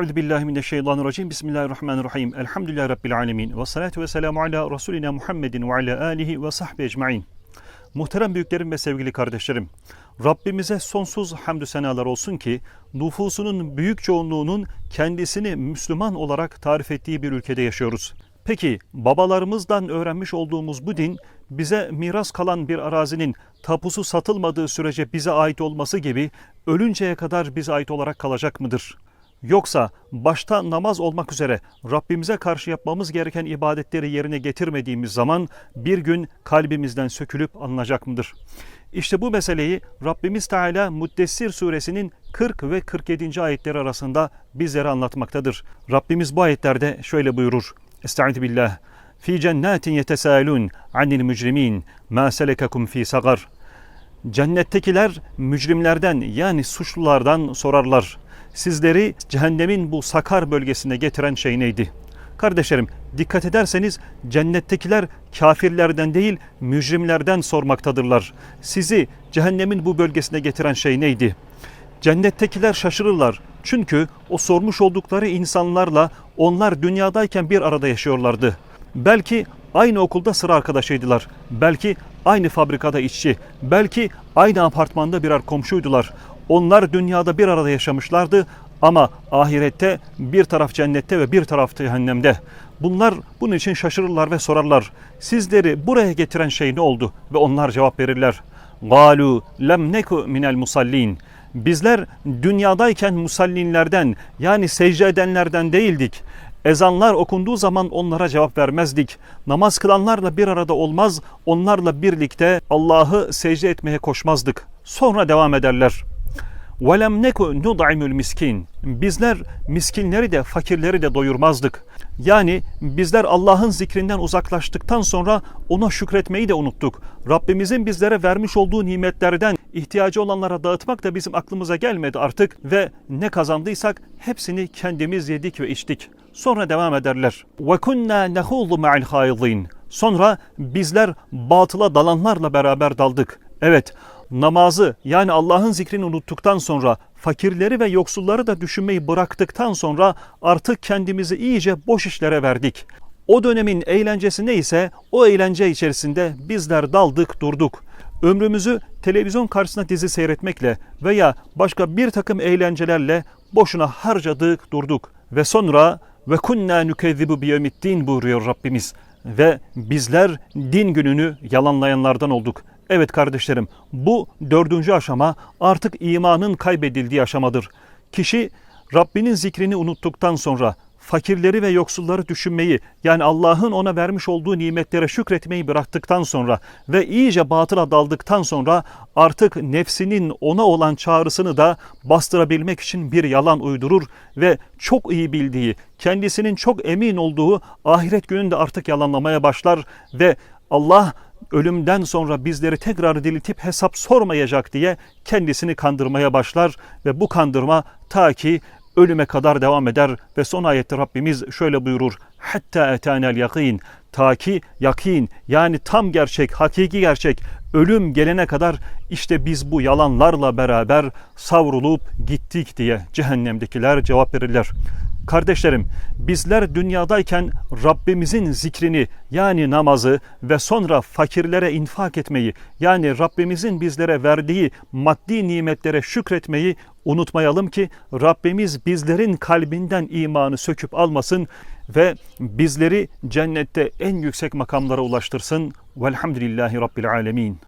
Euzu billahi mineşşeytanirracim. Bismillahirrahmanirrahim. Elhamdülillahi rabbil alamin. Ve salatu ve selamu ala Resulina Muhammedin ve ala alihi ve sahbihi ecmaîn. Muhterem büyüklerim ve sevgili kardeşlerim. Rabbimize sonsuz hamdü senalar olsun ki nüfusunun büyük çoğunluğunun kendisini Müslüman olarak tarif ettiği bir ülkede yaşıyoruz. Peki babalarımızdan öğrenmiş olduğumuz bu din bize miras kalan bir arazinin tapusu satılmadığı sürece bize ait olması gibi ölünceye kadar bize ait olarak kalacak mıdır? Yoksa başta namaz olmak üzere Rabbimize karşı yapmamız gereken ibadetleri yerine getirmediğimiz zaman bir gün kalbimizden sökülüp alınacak mıdır? İşte bu meseleyi Rabbimiz Teala Muddessir suresinin 40 ve 47. ayetleri arasında bizlere anlatmaktadır. Rabbimiz bu ayetlerde şöyle buyurur. Estaizu billah. Fi cennetin yetesalun anil mücrimin ma selekakum fi sagar. Cennettekiler mücrimlerden yani suçlulardan sorarlar. Sizleri cehennemin bu sakar bölgesine getiren şey neydi? Kardeşlerim dikkat ederseniz cennettekiler kafirlerden değil mücrimlerden sormaktadırlar. Sizi cehennemin bu bölgesine getiren şey neydi? Cennettekiler şaşırırlar. Çünkü o sormuş oldukları insanlarla onlar dünyadayken bir arada yaşıyorlardı. Belki aynı okulda sıra arkadaşıydılar. Belki aynı fabrikada işçi. Belki aynı apartmanda birer komşuydular. Onlar dünyada bir arada yaşamışlardı ama ahirette bir taraf cennette ve bir taraf cehennemde. Bunlar bunun için şaşırırlar ve sorarlar. Sizleri buraya getiren şey ne oldu? Ve onlar cevap verirler. Galu lem neku minel musallin. Bizler dünyadayken musallinlerden yani secde edenlerden değildik. Ezanlar okunduğu zaman onlara cevap vermezdik. Namaz kılanlarla bir arada olmaz, onlarla birlikte Allah'ı secde etmeye koşmazdık. Sonra devam ederler. وَلَمْ نَكُ نُضْعِمُ الْمِسْكِينَ Bizler miskinleri de fakirleri de doyurmazdık. Yani bizler Allah'ın zikrinden uzaklaştıktan sonra ona şükretmeyi de unuttuk. Rabbimizin bizlere vermiş olduğu nimetlerden ihtiyacı olanlara dağıtmak da bizim aklımıza gelmedi artık ve ne kazandıysak hepsini kendimiz yedik ve içtik. Sonra devam ederler. وَكُنَّا نَخُوضُ مَعَ الْخَائِضِينَ Sonra bizler batıla dalanlarla beraber daldık. Evet, namazı yani Allah'ın zikrini unuttuktan sonra fakirleri ve yoksulları da düşünmeyi bıraktıktan sonra artık kendimizi iyice boş işlere verdik. O dönemin eğlencesi neyse o eğlence içerisinde bizler daldık durduk. Ömrümüzü televizyon karşısında dizi seyretmekle veya başka bir takım eğlencelerle boşuna harcadık durduk. Ve sonra ve kunna nukezzibu biyevmiddin buyuruyor Rabbimiz. Ve bizler din gününü yalanlayanlardan olduk. Evet kardeşlerim bu dördüncü aşama artık imanın kaybedildiği aşamadır. Kişi Rabbinin zikrini unuttuktan sonra fakirleri ve yoksulları düşünmeyi yani Allah'ın ona vermiş olduğu nimetlere şükretmeyi bıraktıktan sonra ve iyice batıla daldıktan sonra artık nefsinin ona olan çağrısını da bastırabilmek için bir yalan uydurur ve çok iyi bildiği, kendisinin çok emin olduğu ahiret gününde artık yalanlamaya başlar ve Allah ölümden sonra bizleri tekrar diriltip hesap sormayacak diye kendisini kandırmaya başlar ve bu kandırma ta ki ölüme kadar devam eder ve son ayette Rabbimiz şöyle buyurur. Hatta etanel yakin ta ki yakin yani tam gerçek, hakiki gerçek ölüm gelene kadar işte biz bu yalanlarla beraber savrulup gittik diye cehennemdekiler cevap verirler. Kardeşlerim, bizler dünyadayken Rabbimizin zikrini yani namazı ve sonra fakirlere infak etmeyi yani Rabbimizin bizlere verdiği maddi nimetlere şükretmeyi unutmayalım ki Rabbimiz bizlerin kalbinden imanı söküp almasın ve bizleri cennette en yüksek makamlara ulaştırsın. Velhamdülillahi Rabbil Alemin.